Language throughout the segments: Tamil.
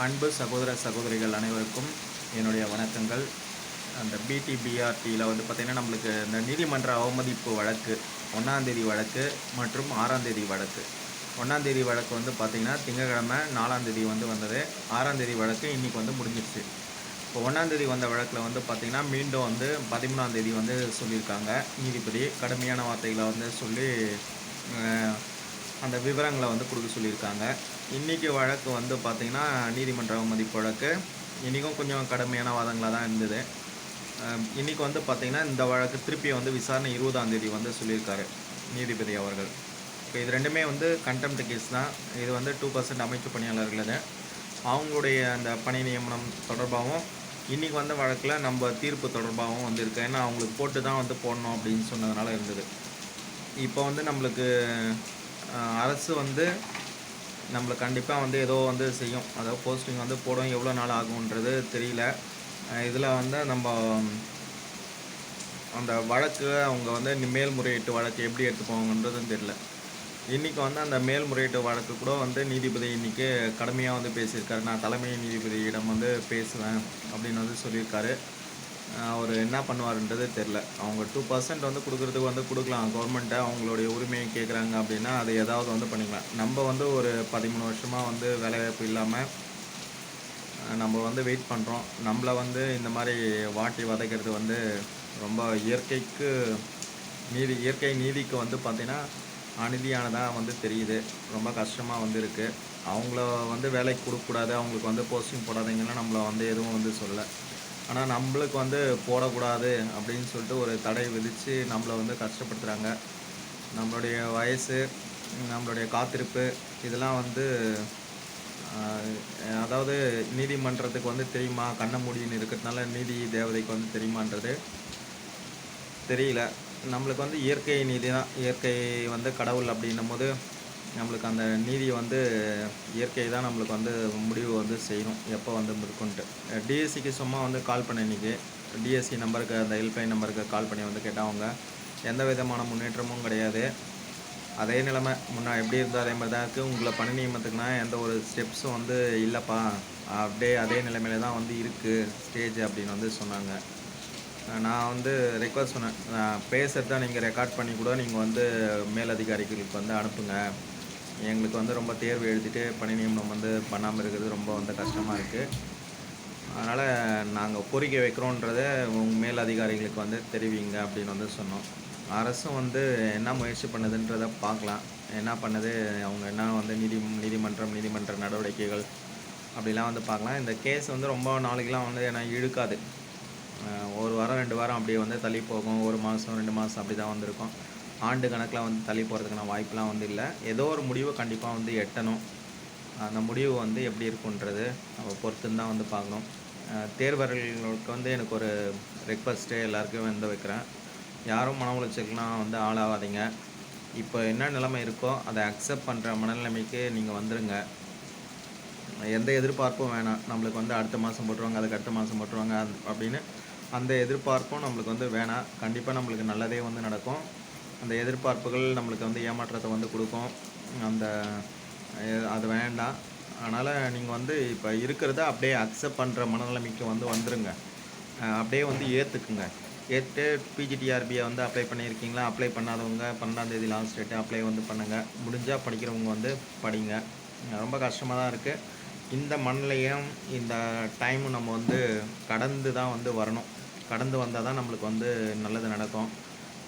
அன்பு சகோதர சகோதரிகள் அனைவருக்கும் என்னுடைய வணக்கங்கள். அந்த பிடிபிஆர்டியில் வந்து பார்த்திங்கன்னா நம்மளுக்கு இந்த நீதிமன்ற அவமதிப்பு வழக்கு ஒன்றாந்தேதி வழக்கு மற்றும் ஆறாந்தேதி வழக்கு. ஒன்றாந்தேதி வழக்கு வந்து பார்த்திங்கன்னா திங்கக்கிழமை நாலாந்தேதி வந்து வந்தது. ஆறாந்தேதி வழக்கு இன்றைக்கி வந்து முடிஞ்சிருச்சு. இப்போ ஒன்றாந்தேதி வந்த வழக்கில் வந்து பார்த்திங்கன்னா மீண்டும் வந்து பதிமூணாந்தேதி வந்து சொல்லியிருக்காங்க. நீதிபதி கடுமையான வார்த்தைகளை வந்து சொல்லி அந்த விவரங்களை வந்து கொடுக்க சொல்லியிருக்காங்க. இன்றைக்கி வழக்கு வந்து பார்த்திங்கன்னா நீதிமன்ற அவமதிப்பு வழக்கு. இன்றைக்கும் கொஞ்சம் கடுமையான வாதங்களாக தான் இருந்தது. இன்றைக்கி இன்னைக்கு வந்து பார்த்திங்கன்னா இந்த வழக்கு திருப்பி வந்து விசாரணை இருபதாம் தேதி வந்து சொல்லியிருக்காரு நீதிபதி அவர்கள். இப்போ இது ரெண்டுமே வந்து கண்டெம்ட் கேஸ் தான். இது வந்து டூ பர்சன்ட் அமைச்சு பணியாளர்களது அவங்களுடைய அந்த பணி நியமனம் தொடர்பாகவும் இன்றைக்கி வந்த வழக்கில் நம்ம தீர்ப்பு தொடர்பாகவும் வந்திருக்கு. ஏன்னா அவங்களுக்கு போட்டு தான் வந்து போடணும் அப்படின்னு சொன்னதுனால இருந்தது. இப்போ வந்து நம்மளுக்கு அரசு வந்து நம்மளை கண்டிப்பாக வந்து ஏதோ வந்து செய்யும். அதாவது போஸ்டிங் வந்து போடும். எவ்வளோ நாள் ஆகுன்றது தெரியல. இதில் வந்து நம்ம அந்த வழக்கு அவங்க வந்து மேல்முறையீட்டு வழக்கு எப்படி எடுத்துப்போங்கன்றதும் தெரியல. இன்றைக்கி வந்து அந்த மேல்முறையீட்டு வழக்கு கூட வந்து நீதிபதி இன்றைக்கி கடுமையாக வந்து பேசியிருக்காரு. நான் தலைமை நீதிபதியிடம் வந்து பேசுவேன் அப்படின்னு வந்து சொல்லியிருக்காரு. அவர் என்ன பண்ணுவாருன்றது தெரில அவங்க டூ பர்சன்ட் வந்து கொடுக்குறதுக்கு வந்து கொடுக்கலாம். கவர்மெண்ட்டை அவங்களுடைய உரிமையை கேட்குறாங்க அப்படின்னா அதை ஏதாவது வந்து பண்ணிக்கலாம். நம்ம வந்து ஒரு பதிமூணு வருஷமாக வந்து வேலைவாய்ப்பு இல்லாமல் நம்ம வந்து வெயிட் பண்ணுறோம் நம்மளை வந்து இந்த மாதிரி வாட்டி வதைக்கிறது வந்து ரொம்ப இயற்கைக்கு நீதி இயற்கை நீதிக்கு வந்து பார்த்திங்கன்னா அநீதியானதாக வந்து தெரியுது. ரொம்ப கஷ்டமாக வந்து இருக்குது அவங்கள வந்து வேலைக்கு கொடுக்கக்கூடாது. அவங்களுக்கு வந்து போஸ்டிங் போடாதீங்கன்னா நம்மளை வந்து எதுவும் வந்து சொல்லலை. ஆனால் நம்மளுக்கு வந்து போடக்கூடாது அப்படின்னு சொல்லிட்டு ஒரு தடை விதித்து நம்மளை வந்து கஷ்டப்படுத்துகிறாங்க நம்மளுடைய வயசு நம்மளுடைய காத்திருப்பு இதெல்லாம் வந்து அதாவது நீதிமன்றத்துக்கு வந்து தெரியுமா? கண்ண முடின்னு இருக்கிறதுனால நீதி தேவதைக்கு வந்து தெரியுமான்றது தெரியல. நம்மளுக்கு வந்து இயற்கை நீதி தான். இயற்கை வந்து கடவுள் அப்படின்னும் போது நம்மளுக்கு அந்த நீதி வந்து இயற்கை தான் நம்மளுக்கு வந்து முடிவு வந்து செய்யணும் எப்போ வந்து இருக்குன்ட்டு. டிஎஸ்சிக்கு சும்மா வந்து கால் பண்ண இன்னைக்கு. டிஎஸ்சி நம்பருக்கு அந்த ஹெல்ப்லைன் நம்பருக்கு கால் பண்ணி வந்து கேட்டால் அவங்க. எந்த விதமான முன்னேற்றமும் கிடையாது. அதே நிலைமை முன்னா எப்படி இருந்தோ அதே மாதிரி தான் இருக்குது உங்களை பணி நியமனத்துக்குனா எந்த ஒரு ஸ்டெப்ஸும் வந்து இல்லைப்பா. அப்படியே அதே நிலைமையில தான் வந்து இருக்குது ஸ்டேஜ் அப்படின்னு வந்து சொன்னாங்க. நான் வந்து ரெக்வஸ்ட் சொன்னேன் நான் பேசுகிறத நீங்கள் ரெக்கார்ட் பண்ணி கூட நீங்கள் வந்து மேலதிகாரிகளுக்கு வந்து அனுப்புங்க. எங்களுக்கு வந்து ரொம்ப தேர்வு எழுதிட்டு பணி நியமனம் வந்து பண்ணாமல் இருக்கிறது ரொம்ப வந்து கஷ்டமாக இருக்குது அதனால் நாங்கள் கோரிக்கை வைக்கிறோன்றதை உங்கள் மேல் அதிகாரிகளுக்கு வந்து தெரிவிங்க அப்படின்னு வந்து சொன்னோம். அரசும் வந்து என்ன முயற்சி பண்ணுதுன்றதை பார்க்கலாம். என்ன பண்ணுது? அவங்க என்ன வந்து நீதி நீதிமன்றம் நீதிமன்ற நடவடிக்கைகள் அப்படிலாம் வந்து பார்க்கலாம். இந்த கேஸ் வந்து ரொம்ப நாளைக்கெலாம் வந்து ஏன்னா இழுக்காது. ஒரு வாரம் ரெண்டு வாரம் அப்படியே வந்து தள்ளி போகும். ஒரு மாதம் ரெண்டு மாதம் அப்படி தான் வந்திருக்கும். ஆண்டு கணக்கில் வந்து தள்ளி போகிறதுக்கான வாய்ப்பெலாம் வந்து இல்லை. ஏதோ ஒரு முடிவை கண்டிப்பாக வந்து எட்டணும். அந்த முடிவு வந்து எப்படி இருக்குன்றது நம்ம பொறுத்துன்னு தான் வந்து பார்க்கணும். தேர்வர்களுக்கு வந்து எனக்கு ஒரு ரெக்வஸ்ட்டு எல்லாருக்கும் வந்து வைக்கிறேன். யாரும் மன உளைச்சலுக்குலாம் வந்து ஆளாகாதீங்க. இப்போ என்ன நிலைமை இருக்கோ அதை அக்செப்ட் பண்ணுற மனநிலைமைக்கு நீங்கள் வந்துடுங்க எந்த எதிர்பார்ப்பும் வேணாம். நம்மளுக்கு வந்து அடுத்த மாதம் போட்டுருவாங்க அதுக்கு அடுத்த மாதம் போட்டுருவாங்க அப்படின்னு அந்த எதிர்பார்ப்பும் நம்மளுக்கு வந்து வேணாம். கண்டிப்பாக நம்மளுக்கு நல்லதே வந்து நடக்கும். அந்த எதிர்பார்ப்புகள் நம்மளுக்கு வந்து ஏமாற்றத்தை வந்து கொடுக்கும். அந்த அது வேண்டாம். அதனால் நீங்கள் வந்து இப்போ இருக்கிறத அப்படியே அக்செப்ட் பண்ணுற மனநிலைமைக்கு வந்து வந்துருங்க. அப்படியே வந்து ஏற்றுக்குங்க ஏற்று பிஜிடிஆர்பியை வந்து அப்ளை பண்ணியிருக்கீங்களா? அப்ளை பண்ணாதவங்க பன்னெண்டாந்தேதி லாஸ்ட் டேட்டு அப்ளை வந்து பண்ணுங்கள் முடிஞ்சால் படிக்கிறவங்க வந்து படிங்க. ரொம்ப கஷ்டமாக தான் இருக்குது இந்த மண்ணிலையும் இந்த டைமும் நம்ம வந்து கடந்து தான் வந்து வரணும். கடந்து வந்தால் தான் நம்மளுக்கு வந்து நல்லது நடக்கும்.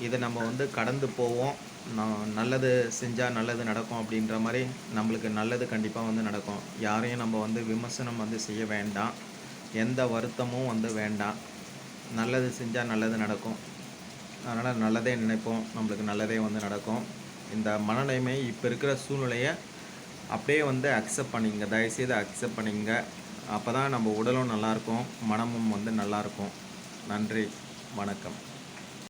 இதை நம்ம வந்து கடந்து போவோம். நான் நல்லது செஞ்சால் நல்லது நடக்கும் அப்படின்ற மாதிரி நம்மளுக்கு நல்லது கண்டிப்பாக வந்து நடக்கும். யாரையும் நம்ம வந்து விமர்சனம் வந்து செய்ய வேண்டாம். எந்த வருத்தமும் வந்து வேண்டாம். நல்லது செஞ்சால் நல்லது நடக்கும். அதனால் நல்லதே நினைப்போம். நம்மளுக்கு நல்லதே வந்து நடக்கும். இந்த மனநிலைமை இப்போ இருக்கிற சூழ்நிலையை அப்படியே வந்து அக்செப்ட் பண்ணிங்க. தயவுசெய்து அக்செப்ட் பண்ணிங்க. அப்போ தான் நம்ம உடலும் நல்லாயிருக்கும் மனமும் வந்து நல்லாயிருக்கும் நன்றி. வணக்கம்.